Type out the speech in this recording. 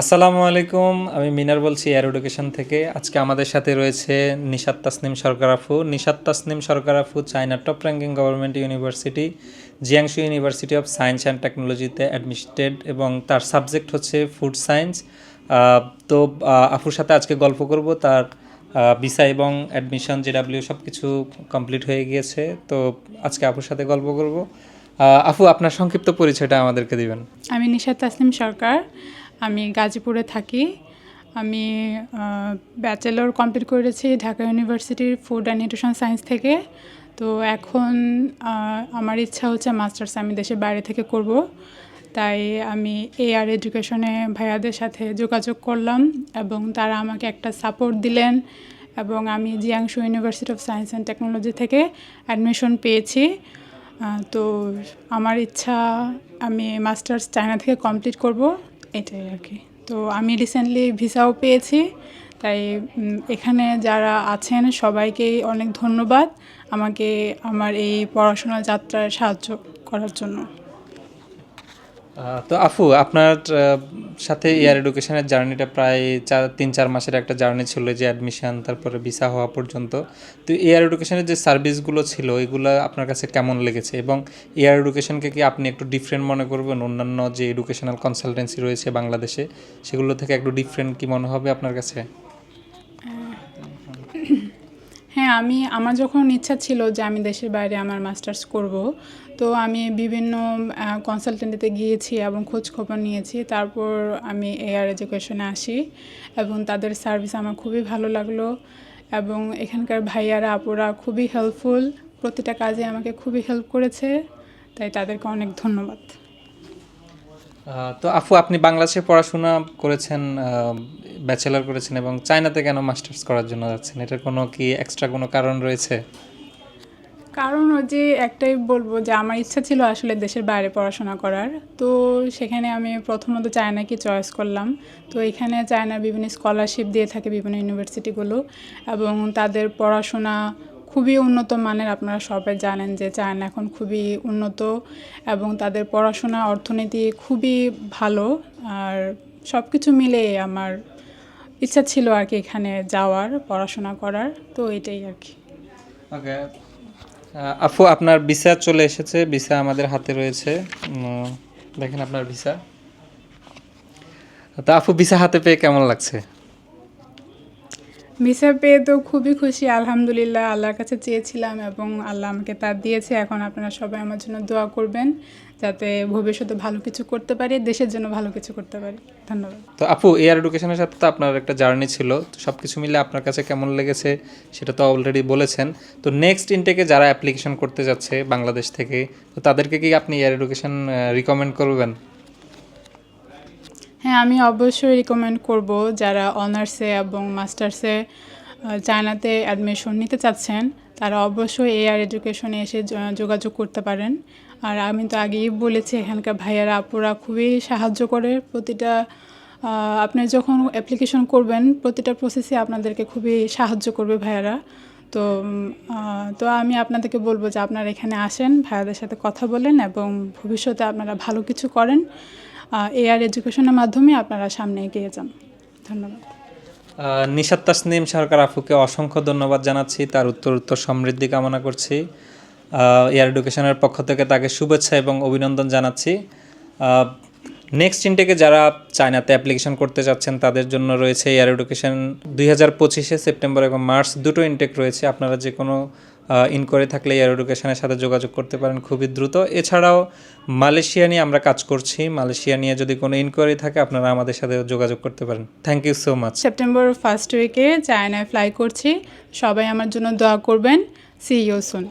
আসসালামু আলাইকুম, আমি মিনার বলছি এয়ার এডুকেশন থেকে। আজকে আমাদের সাথে রয়েছে নিশাত তাসনিম সরকার আফু। Nishat Tasnim Sarkar Afu, China top ranking government university Jiangsu university of science and টেকনোলজিতে অ্যাডমিটেড এবং তার সাবজেক্ট হচ্ছে ফুড সায়েন্স। তো আফুর সাথে আজকে গল্প করব। তার ভিসা এবং অ্যাডমিশন, জেডাব্লিউ সব কিছু কমপ্লিট হয়ে গিয়েছে। তো, আজকে আফুর সাথে গল্প করব। আফু, আপনার সংক্ষিপ্ত পরিচয়টা আমাদেরকে দিবেন। আমি নিশাত তাসনিম সরকার। আমি গাজীপুরে থাকি। আমি ব্যাচেলর কমপ্লিট করেছি ঢাকা ইউনিভার্সিটির ফুড অ্যান্ড নিউট্রিশন সায়েন্স থেকে। তো এখন আমার ইচ্ছা হচ্ছে মাস্টার্স আমি দেশের বাইরে থেকে করব। তাই আমি এআর এডুকেশনে ভাইয়াদের সাথে যোগাযোগ করলাম এবং তারা আমাকে একটা সাপোর্ট দিলেন এবং আমি Jiangsu university of science and technology থেকে অ্যাডমিশন পেয়েছি। তো আমার ইচ্ছা আমি মাস্টার্স চায়না থেকে কমপ্লিট করব। এটাই আর কি। তো আমি রিসেন্টলি ভিসাও পেয়েছি, তাই এখানে যারা আছেন সবাইকেই অনেক ধন্যবাদ আমাকে আমার এই পড়াশোনা যাত্রায় সাহায্য করার জন্য। তো আফু, আপনার সাথে এয়ার এডুকেশনের জার্নিটা প্রায় চার, তিন, চার মাসের একটা জার্নি ছিল যে অ্যাডমিশান তারপরে ভিসা হওয়া পর্যন্ত। তো এয়ার এডুকেশনের যে সার্ভিসগুলো ছিল, এগুলো আপনার কাছে কেমন লেগেছে? এবং এয়ার এডুকেশনকে কি আপনি একটু ডিফারেন্ট মনে করবেন? অন্যান্য যে এডুকেশনাল কনসালটেন্সি রয়েছে বাংলাদেশে, সেগুলো থেকে একটু ডিফারেন্ট কি মনে হবে আপনার কাছে? হ্যাঁ আমি, আমার যখন ইচ্ছা ছিল যে আমি দেশের বাইরে আমার মাস্টার্স করব, তো আমি বিভিন্ন কনসালটেন্টিতে গিয়েছি এবং খোঁজ খবর নিয়েছি। তারপর আমি এয়ার এডুকেশনে আসি এবং তাদের সার্ভিস আমার খুবই ভালো লাগল এবং এখানকার ভাইয়ারা, আপুরা খুবই হেল্পফুল প্রতিটা কাজে আমাকে খুবই হেল্প করেছে, তাই তাদেরকে অনেক ধন্যবাদ। তো আফু, আপনি বাংলাদেশে পড়াশোনা করেছেন ব্যাচেলার করেছেন এবং চায়নাতে কেন মাস্টার্স করার জন্য যাচ্ছেন? এটার কোনো কি এক্সট্রা কোনো কারণ রয়েছে? কারণ ওই যে একটাই বলব যে আমার ইচ্ছা ছিল আসলে দেশের বাইরে পড়াশোনা করার। তো সেখানে আমি প্রথমত চায়নাকে চয়েস করলাম। তো এখানে চায়নার বিভিন্ন স্কলারশিপ দিয়ে থাকে বিভিন্ন ইউনিভার্সিটিগুলো এবং তাদের পড়াশোনা খুবই উন্নত মানের আপনারা সবাই জানেন যে চায়না এখন খুবই উন্নত এবং তাদের পড়াশোনা, অর্থনীতি খুবই ভালো আর সব কিছু মিলে আমার ইচ্ছা ছিল আর কি এখানে যাওয়ার, পড়াশোনা করার, তো এটাই আর কি। ওকে। আফু, আপনার ভিসা চলে এসেছে, ভিসা আমাদের হাতে রয়েছে। দেখেন আপনার ভিসা। তা আফু, ভিসা হাতে পেয়ে কেমন লাগছে? ভিসা পেয়ে তো খুবই খুশি, আলহামদুলিল্লাহ। আল্লাহর কাছে চেয়েছিলাম এবং আল্লাহ আমাকে তা দিয়েছে। এখন আপনারা সবাই আমার জন্য দোয়া করবেন যাতে ভবিষ্যতে ভালো কিছু করতে পারি, দেশের জন্য ভালো কিছু করতে পারি। ধন্যবাদ। তো আপু এয়ার এডুকেশনের সাথে তো আপনার একটা জার্নি ছিল। তো সব কিছু মিলে আপনার কাছে কেমন লেগেছে সেটা তো অলরেডি বলেছেন। তো নেক্সট ইনটেকে যারা অ্যাপ্লিকেশন করতে যাচ্ছে বাংলাদেশ থেকে, তো তাদেরকে কি আপনি এয়ার এডুকেশন রিকমেন্ড করবেন? হ্যাঁ আমি অবশ্যই রিকমেন্ড করব যারা অনার্সে এবং মাস্টার্সে চায়নাতে অ্যাডমিশন নিতে চাচ্ছেন, তারা অবশ্যই এআর এডুকেশনে এসে যোগাযোগ করতে পারেন। আর আমি তো আগেই বলেছি, এখানকার ভাইয়ারা, আপুরা খুবই সাহায্য করে। প্রতিটা আপনি যখন অ্যাপ্লিকেশন করবেন, প্রতিটা প্রসেসে আপনাদেরকে খুবই সাহায্য করবে ভাইয়ারা। তো তো আমি আপনাদেরকে বলব যে আপনারা এখানে আসেন, ভাইয়াদের সাথে কথা বলেন এবং ভবিষ্যতে আপনারা ভালো কিছু করেন। এআর এডুকেশনের মাধ্যমে আপনারা সামনে এগিয়ে যান। ধন্যবাদ। নিশাত তাসনিম সরকার আফুকে অসংখ্য ধন্যবাদ জানাচ্ছি। তার উত্তর উত্তর সমৃদ্ধি কামনা করছি। এয়ার এডুকেশনের পক্ষ থেকে তাকে শুভেচ্ছা এবং অভিনন্দন জানাচ্ছি। নেক্সট ইনটেকে যারা চায়নাতে অ্যাপ্লিকেশন করতে যাচ্ছেন, তাদের জন্য রয়েছে এয়ার এডুকেশন দুই হাজার পঁচিশে সেপ্টেম্বর এবং মার্চ দুটো ইনটেক রয়েছে। আপনারা যে কোনো ইনকোয়ারি থাকলে এয়ার এডুকেশনের সাথে যোগাযোগ করতে পারেন খুবই দ্রুত। এছাড়াও মালয়েশিয়া নিয়ে আমরা কাজ করছি। মালয়েশিয়া নিয়ে যদি কোনো ইনকোয়ারি থাকে, আপনারা আমাদের সাথে যোগাযোগ করতে পারেন। Thank you so much September first উইকে চায়নায় ফ্লাই করছি। সবাই আমার জন্য দোয়া করবেন। C you soon